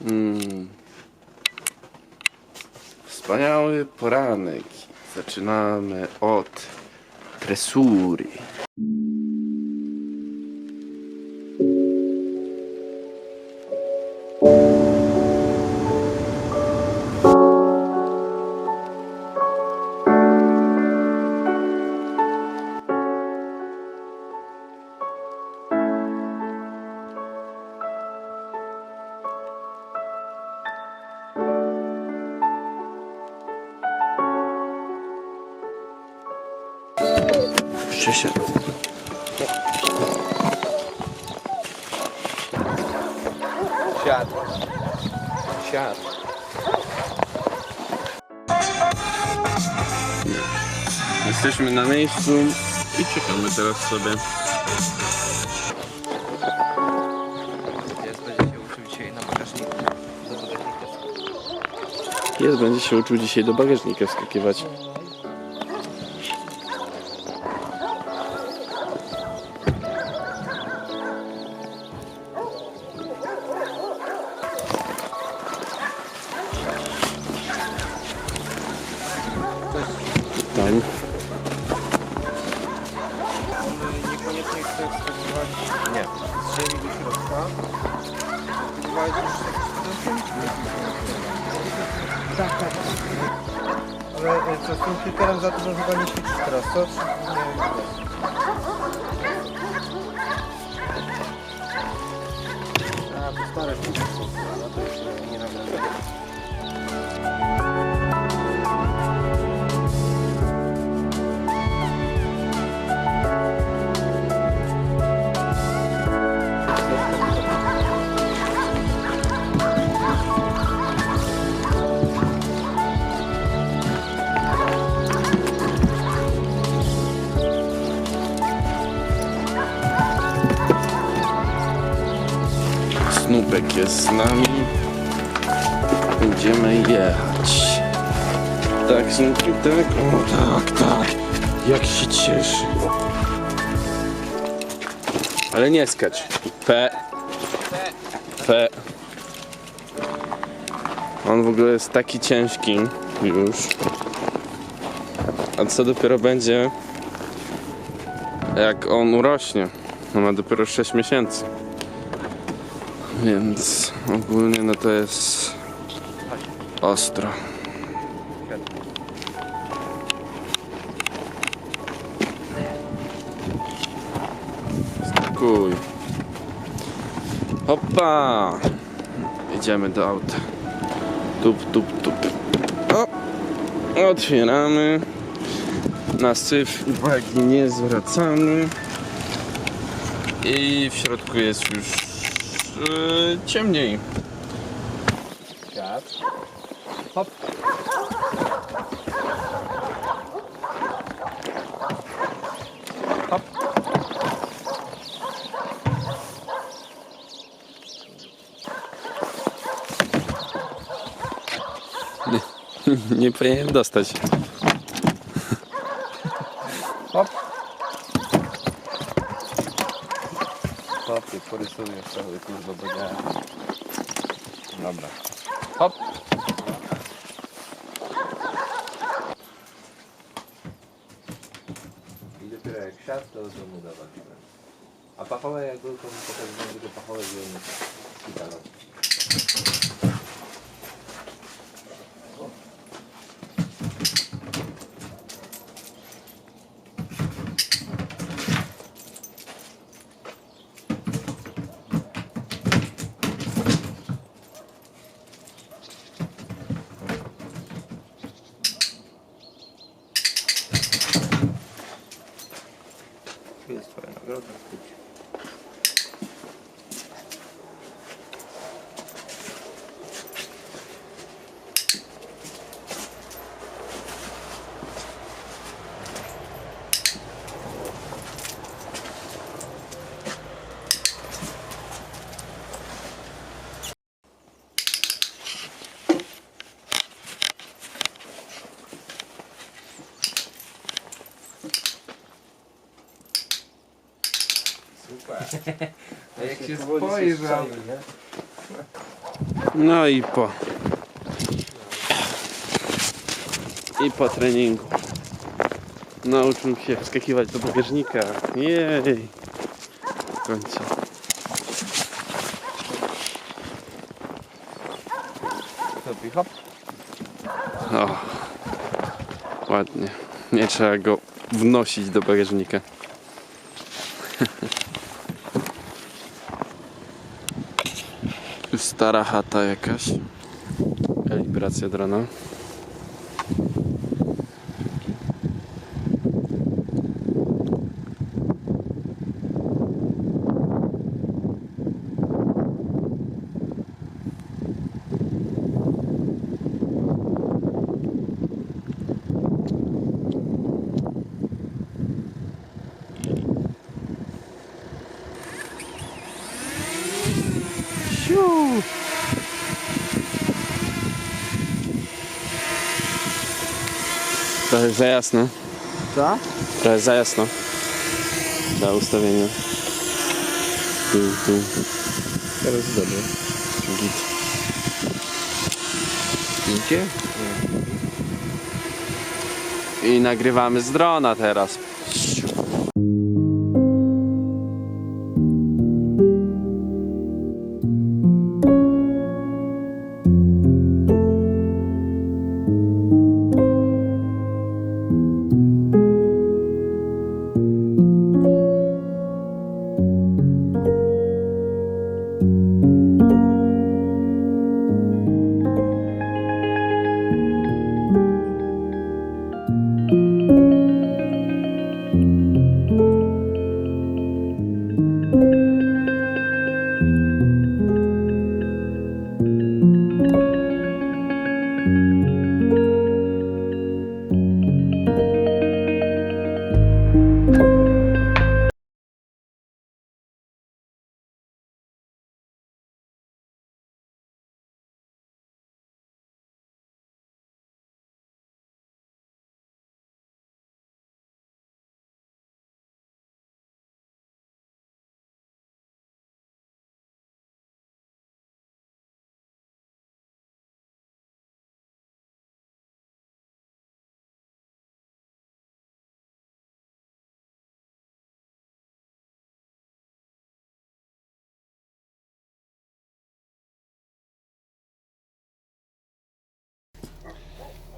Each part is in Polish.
Mm. Wspaniały poranek. Zaczynamy od tresury. Jeszcze się. Siad. Siad. Jesteśmy na miejscu i czekamy teraz sobie. Jest, będzie się uczył dzisiaj na bagażniku. Do bagażnika. Jest, będzie się uczył dzisiaj do bagażnika wskakiwać. Za dużo chyba nie świecisz teraz, co? Nie, nie Snupki, tak? O tak, tak. Jak się cieszy. Ale nie skacz. P. P. On w ogóle jest taki ciężki już. A co dopiero będzie jak on urośnie. On ma dopiero 6 miesięcy. Więc ogólnie no to jest ostro. Idziemy do auta. Tup, tup, tup. O! Otwieramy. Na syf uwagi nie zwracamy. I w środku jest już yy, ciemniej. Siad. Nie powinien dostać. Hop. Hop, ty porysujesz cały kurwa bagaż. Dobra. Hop. I dopiero jak siadł, to do domu dawać. A pachołek jak był, to mi pokazywał, że pachołek był gitarą. A jak się spojrzał. No i po. I po treningu. Nauczył się wskakiwać do bagażnika. Jej. W końcu. Hop, hop. O. Ładnie. Nie trzeba go wnosić do bagażnika. Stara chata jakaś. Kalibracja drona. Trochę za jasno. Co? Trochę za jasno. Dla ustawienia. Tu, tu, Teraz dobrze. git. Zdjęcie? I nagrywamy z drona teraz.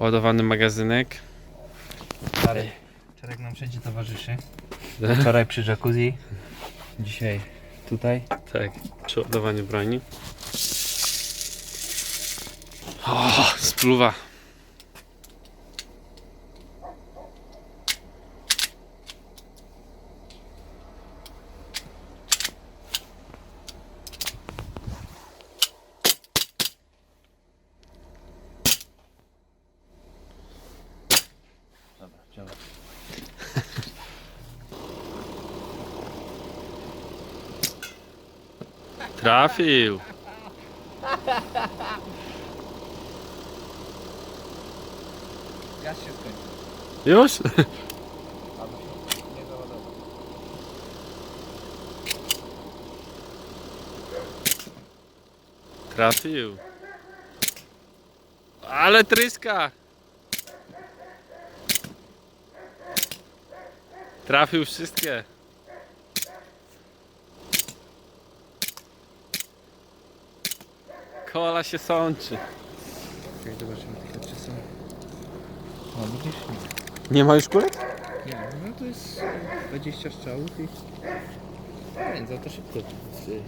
Ładowany magazynek. Czarek. Czarek nam wszędzie towarzyszy. Wczoraj przy jacuzzi. Dzisiaj tutaj. Tak, przy ładowaniu broni. O, spluwa. Dobra, ciągle. Trafił. Gaz się skończył. Już? Albo się nie załadował. Trafił. Ale tryska. Trafił wszystkie. Kola się sączy. Okej, zobaczymy tylko czy są. O, widzisz? Nie ma już kulek? Nie. Nie, no to jest e, 20 strzałów i... Nie, za to szybko e,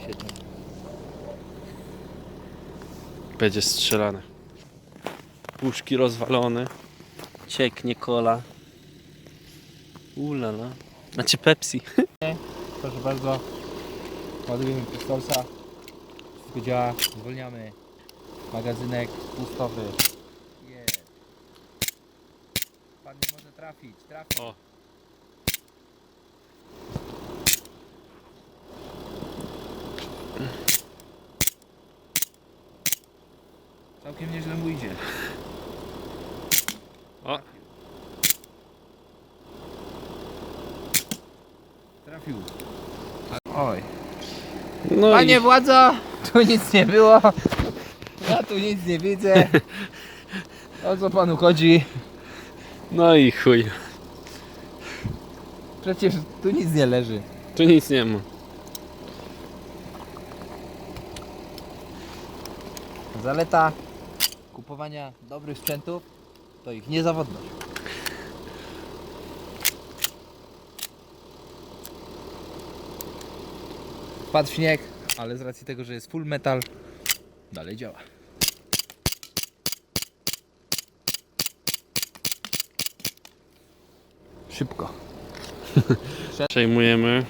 siedzą. Będzie strzelane. Puszki rozwalone. Cieknie kola. Ulala. Znaczy Pepsi. Proszę bardzo. Ładujemy pistolsa. Wszystko działa. Zwolniamy. Magazynek pustowy. Jest. Pan nie może trafić. Trafi. O. Całkiem nieźle mu idzie. O. Trafił. Oj. No Panie i władzo! Tu nic nie było. Ja tu nic nie widzę. O co panu chodzi? No i chuj. Przecież tu nic nie leży. Tu nic nie ma. Zaleta kupowania dobrych sprzętów to ich niezawodność. Padł śnieg, ale z racji tego, że jest full metal, dalej działa. Szybko. Przejmujemy.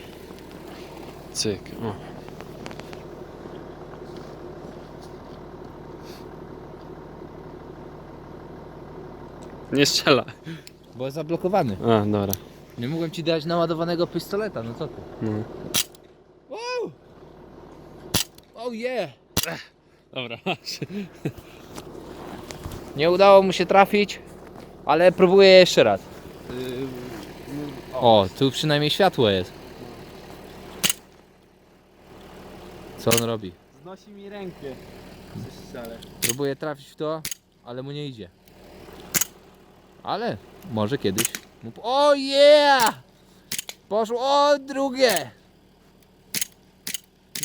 Cyk. O. Nie strzela. Bo jest zablokowany. A, dobra. Nie mogłem ci dać naładowanego pistoleta, no co ty? No. Oh yeah! Dobra. Nie udało mu się trafić, ale próbuję jeszcze raz. O, tu przynajmniej światło jest. Co on robi? Znosi mi rękę. Próbuje trafić w to, ale mu nie idzie. Ale może kiedyś. mu O yeah! Poszło o drugie!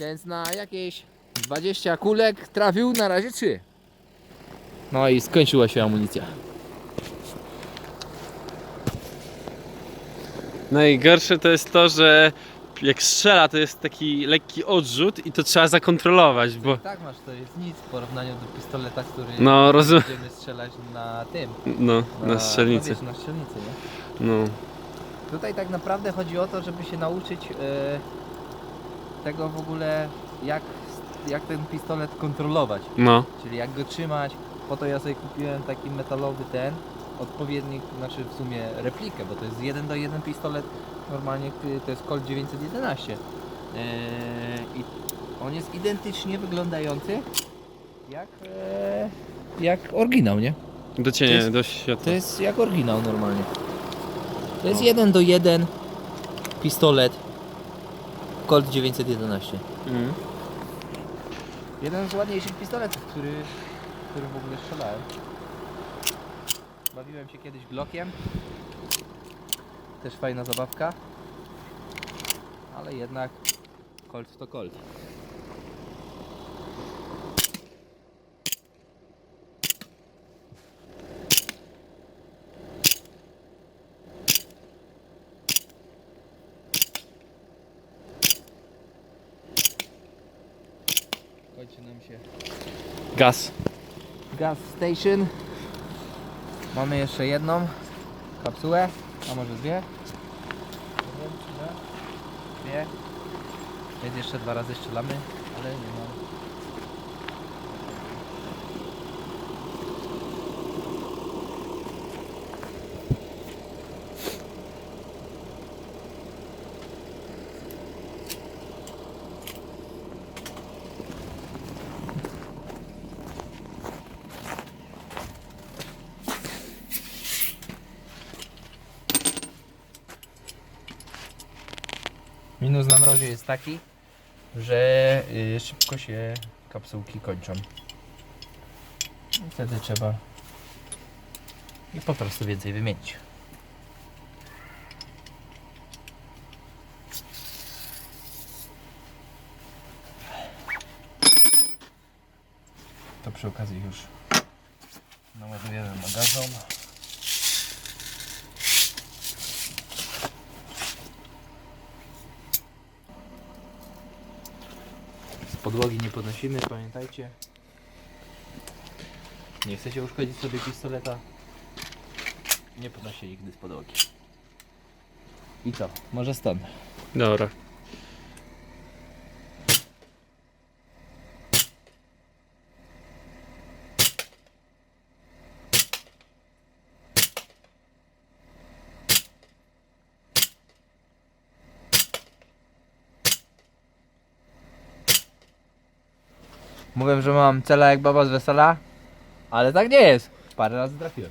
Więc na jakieś 20 kulek trafił na razie 3. No i skończyła się amunicja. Najgorsze to jest to, że jak strzela, to jest taki lekki odrzut i to trzeba zakontrolować, bo Tak masz, to jest nic w porównaniu do pistoleta, który No, rozum- będziemy strzelać na tym. no, na strzelnicy. No, wiesz, na strzelnicy, nie? No. Tutaj tak naprawdę chodzi o to, żeby się nauczyć e, tego w ogóle, jak, jak ten pistolet kontrolować. No. Czyli jak go trzymać. Po to ja sobie kupiłem taki metalowy ten, odpowiednik, znaczy w sumie replikę, bo to jest jeden do jeden pistolet. Normalnie y, to jest Colt 911. E, I on jest identycznie wyglądający jak, e, jak oryginał, nie? Do cienia, jest- do światła. To jest jak oryginał normalnie. To jest jeden do jeden pistolet Colt 911. Mhm. Jeden z ładniejszych pistoletów, który, który w ogóle strzelałem. Bawiłem się kiedyś Glockiem. Też fajna zabawka. Ale jednak Colt to Colt. Kończy nam się Gaz. gas station. Mamy jeszcze jedną kapsułę, a może dwie? Nie wiem, czy nie. Dwie. Więc jeszcze dwa razy strzelamy, ale nie mam. Minus na mrozie jest taki, że y, szybko się kapsułki kończą. Wtedy trzeba i po prostu więcej wymienić. To przy okazji już naładujemy magazon. Podłogi nie podnosimy, pamiętajcie. Nie chcecie uszkodzić sobie pistoleta. Nie podnoście nigdy z podłogi. I co? Może stąd. Dobra. Mówię, że mam cela jak baba z wesela, ale tak nie jest. Parę razy trafiłem.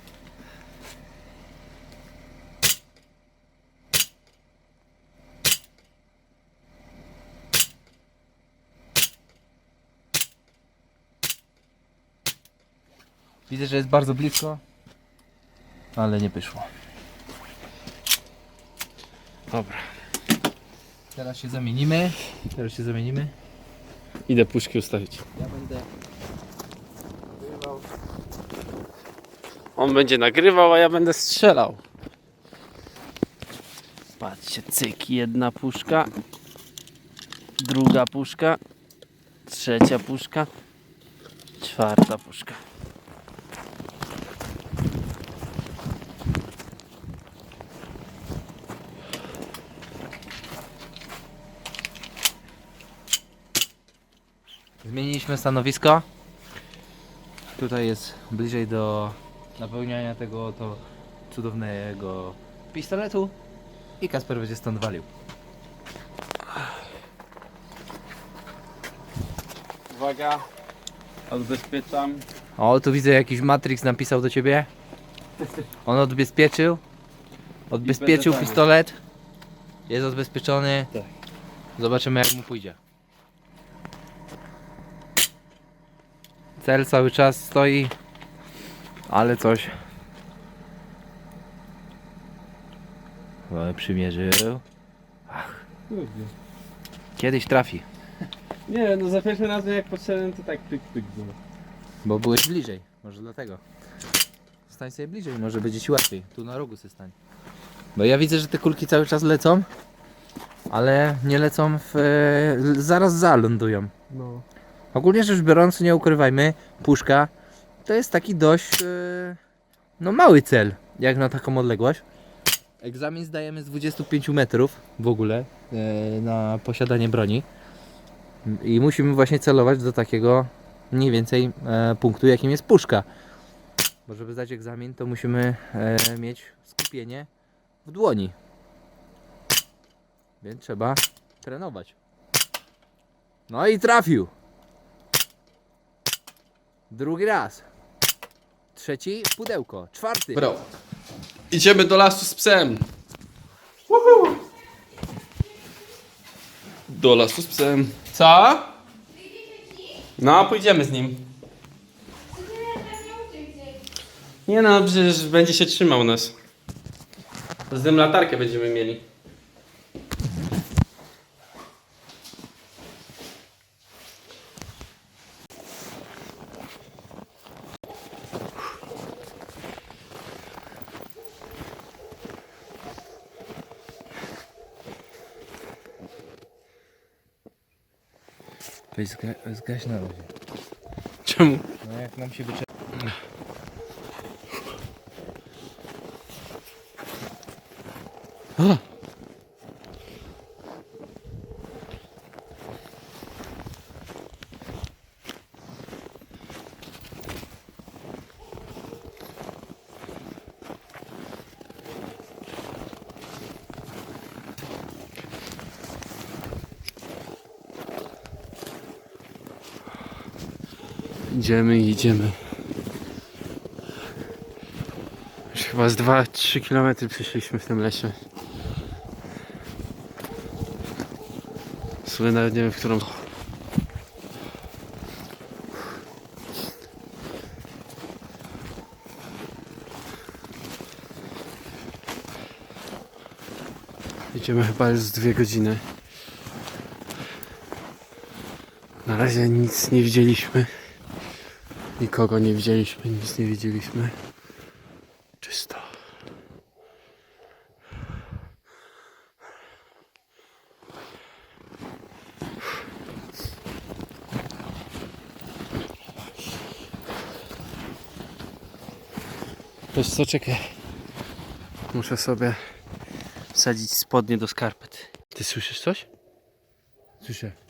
Widzę, że jest bardzo blisko, ale nie wyszło. Dobra. Teraz się zamienimy. Teraz się zamienimy. Idę puszki ustawić. Ja będę On będzie nagrywał, a ja będę strzelał. Patrzcie, cyk, jedna puszka. Druga puszka. Trzecia puszka. Czwarta puszka. Zmieniliśmy stanowisko. Tutaj jest bliżej do napełniania tego to cudownego pistoletu i Kasper będzie stąd walił. Uwaga. Odbezpieczam. O, tu widzę jakiś Matrix napisał do ciebie. On odbezpieczył. Odbezpieczył pistolet. Jest odbezpieczony. Tak. Zobaczymy jak mu pójdzie. Cel cały czas stoi. Ale coś. O, przymierzył. Kiedyś trafi. Nie, no za pierwszym razem jak podszedłem to tak pyk pyk było. Bo byłeś bliżej, może dlatego. Stań sobie bliżej, może będzie ci łatwiej. Tu na rogu się stań. Bo ja widzę, że te kulki cały czas lecą, ale nie lecą w... E, zaraz za lądują. No. Ogólnie rzecz biorąc, nie ukrywajmy, puszka to jest taki dość e, no mały cel, jak na taką odległość. Egzamin zdajemy z 25 metrów w ogóle e, na posiadanie broni. I musimy właśnie celować do takiego mniej więcej e, punktu, jakim jest puszka. Bo żeby zdać egzamin, to musimy mieć skupienie w dłoni. Więc trzeba trenować. No i trafił. Drugi raz. Trzeci pudełko. Czwarty. Bro. Idziemy do lasu z psem. Do lasu z psem. Co? No, pójdziemy z nim. Nie no, przecież będzie się trzymał nas. Z tym latarkę będziemy mieli. Weź zga zgaś na razie. Czemu? No jak nam się wyczerpie. Idziemy i idziemy. Już chyba z 2-3 km przeszliśmy w tym lesie. W sumie nawet nie wiem w którą. Idziemy chyba już z dwie godziny. Na razie nic nie widzieliśmy. Nikogo nie widzieliśmy, nic nie widzieliśmy. Czysto. Wiesz co, czekaj. Muszę sobie wsadzić spodnie do skarpet. Ty słyszysz coś? Słyszę.